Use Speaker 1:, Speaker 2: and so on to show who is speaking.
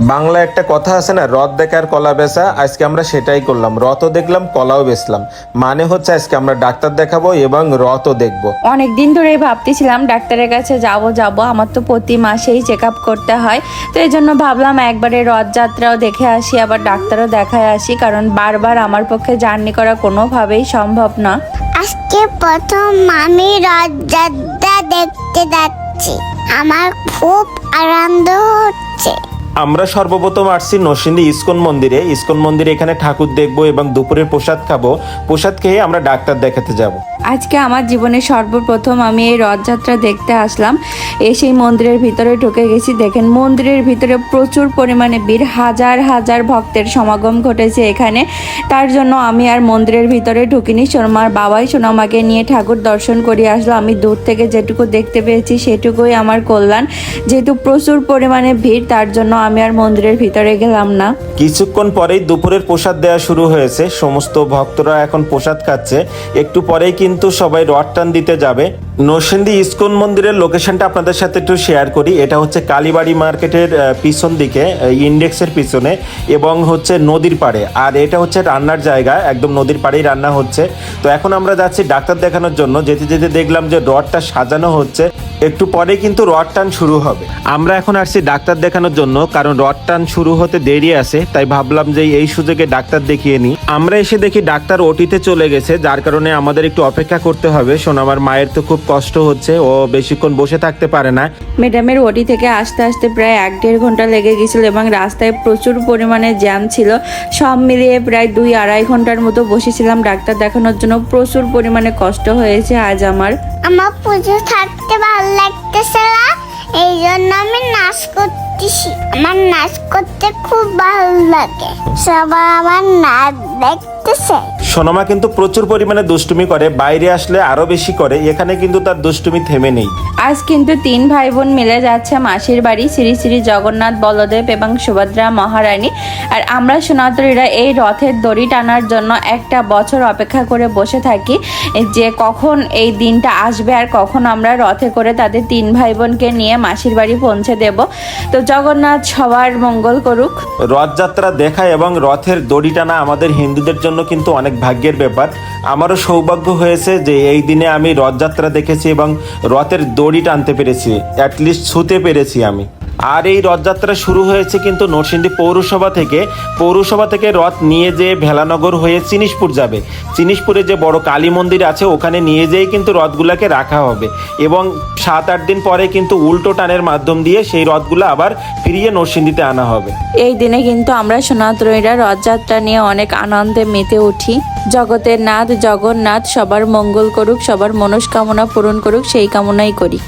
Speaker 1: বাংলা একটা কথা আছে না রথ দেখার কলা বেচা আজকে আমরা সেটাই করলাম। রথও দেখলাম কলাও বেচলাম। মানে হচ্ছে আজকে আমরা ডাক্তার দেখাবো এবং রথও দেখব।
Speaker 2: অনেক দিন ধরেই ভাবতেছিলাম ডাক্তারের কাছে যাব যাব। আমার তো প্রতি মাসেই চেক আপ করতে হয়। তো এই জন্য ভাবলাম একবারে রথযাত্রাও দেখে আসি আবার ডাক্তারও দেখায় আসি। কারণ বারবার আমার পক্ষে জার্নি করা কোনোভাবেই সম্ভব না।
Speaker 3: আজকে প্রথম আমি রথযাত্রা দেখতে যাচ্ছি। আমার খুব আনন্দ হচ্ছে।
Speaker 1: আমরা সর্বপ্রথম আসছি নরসিংদী ইস্কন মন্দিরে। ইস্কন মন্দিরে এখানে ঠাকুর দেখব এবং দুপুরের প্রসাদ খাব। প্রসাদ খেয়ে আমরা ডাক্তার দেখাতে যাব।
Speaker 2: আজকে আমার জীবনে সর্বপ্রথম আমি এই রথযাত্রা দেখতে আসলাম। এসেই মন্দিরের ভিতরে ঢুকে গেছি। দেখেন, মন্দিরের ভিতরে প্রচুর পরিমাণে ভিড়। হাজার হাজার ভক্তের সমাগম ঘটেছে এখানে। তার জন্য আমি আর মন্দিরের ভিতরে ঢুকিনি। সোনামার বাবাই সোনামাকে নিয়ে ঠাকুর দর্শন করে আসলো। আমি দূর থেকে যেটুকু দেখতে পেয়েছি, সেটুকুই আমার কল্যাণ। যেহেতু প্রচুর পরিমাণে ভিড়, তার জন্য আমি আর মন্দিরের ভিতরে গেলাম না।
Speaker 1: কিছুক্ষণ পরেই দুপুরের প্রসাদ দেওয়া শুরু হয়েছে। সমস্ত ভক্তরা এখন প্রসাদ খাচ্ছে। একটু পরেই কিন্তু সবাই রড টান দিতে যাবে। নরসিংদী ইস্কন মন্দিরের লোকেশনটা আপনাদের সাথে একটু শেয়ার করি। এটা হচ্ছে কালীবাড়ি মার্কেটের পিছন দিকে ইন্ডেক্সের পিছনে এবং হচ্ছে নদীর পাড়ে। আর এটা হচ্ছে রান্নার জায়গা, একদম নদীর পাড়েই রান্না হচ্ছে। তো এখন আমরা যাচ্ছি ডাক্তার দেখানোর জন্য। যেতে যেতে দেখলাম যে রথটা সাজানো হচ্ছে। একটু পরে কিন্তু রথ টান শুরু হবে। আমরা এখন আসছি ডাক্তার দেখানোর জন্য, কারণ রথ টান শুরু হতে দেরি আছে, তাই ভাবলাম যে এই সুযোগে ডাক্তার দেখিয়ে নিই। আমরা এসে দেখি ডাক্তার ওটিতে চলে গেছে, যার কারণে আমাদের একটু অপেক্ষা করতে হবে। শোন, আমার মায়ের তো খুব কষ্ট হচ্ছে ও বেশিক্ষণ বসে থাকতে পারে না।
Speaker 2: ম্যাডামের ওটি থেকে আসতে আসতে প্রায় এক দেড় ঘণ্টা লেগে গেছিল এবং রাস্তায় প্রচুর পরিমাণে জ্যাম ছিল। সব মিলিয়ে প্রায় দুই আড়াই ঘণ্টার মতো বসেছিলাম ডাক্তার দেখানোর জন্য। প্রচুর পরিমাণে কষ্ট হয়েছে আজ আমার।
Speaker 3: আমার পুজো থাকতে ভালো লাগতেছে না এই জন্য আমি নাচ করতেছি। আমার নাচ করতে খুব ভালো লাগে। সবাই আমার নাচ দেখতেছে।
Speaker 1: সোনামা কিন্তু প্রচুর পরিমাণে দুষ্টুমি করে বাইরে আসলে আরও বেশি করে এখানে কিন্তু তার দুষ্টুমি থেমে নেই।
Speaker 2: আজ কিন্তু তিন ভাই বোন মিলে যাচ্ছে মাসির বাড়ি শ্রী শ্রী জগন্নাথ বলদেব এবং সুভদ্রা মহারানী। আর আমরা সনাতনীরা এই রথের দড়ি টানার জন্য একটা বছর অপেক্ষা করে বসে থাকি যে কখন এই দিনটা আসবে আর কখন আমরা রথে করে তাদের তিন ভাই বোনকে নিয়ে মাসির বাড়ি পৌঁছে দেব। তো জগন্নাথ সবার মঙ্গল করুক।
Speaker 1: রথযাত্রা দেখা এবং রথের দড়ি টানা আমাদের হিন্দুদের জন্য কিন্তু অনেক ভাগ্যের ব্যাপার। আমারও সৌভাগ্য হয়েছে যে এই দিনে আমি রথযাত্রা দেখেছি এবং রথের দড়ি টানতে পেরেছি। অ্যাটলিস্ট ছুতে পেরেছি আমি। আর এই রথযাত্রা শুরু হয়েছে কিন্তু নরসিংদী পৌরসভা থেকে। পৌরসভা থেকে রথ নিয়ে যেয়ে ভেলানগর হয়ে চিনিসপুর যাবে। চিনিসপুরে যে বড় কালী মন্দির আছে, ওখানে নিয়ে যেয়ে কিন্তু রথগুলাকে রাখা হবে। এবং সাত আট দিন পরে কিন্তু উল্টো টানের মাধ্যম দিয়ে সেই রথগুলো আবার ফিরিয়ে নরসিংদীতে আনা হবে।
Speaker 2: এই দিনে কিন্তু আমরা সনাতনীরা রথযাত্রা নিয়ে অনেক আনন্দে মেতে উঠি। জগতের নাথ, জগন্নাথ সবার মঙ্গল করুক, সবার মনস্কামনা পূরণ করুক, সেই কামনাই করি।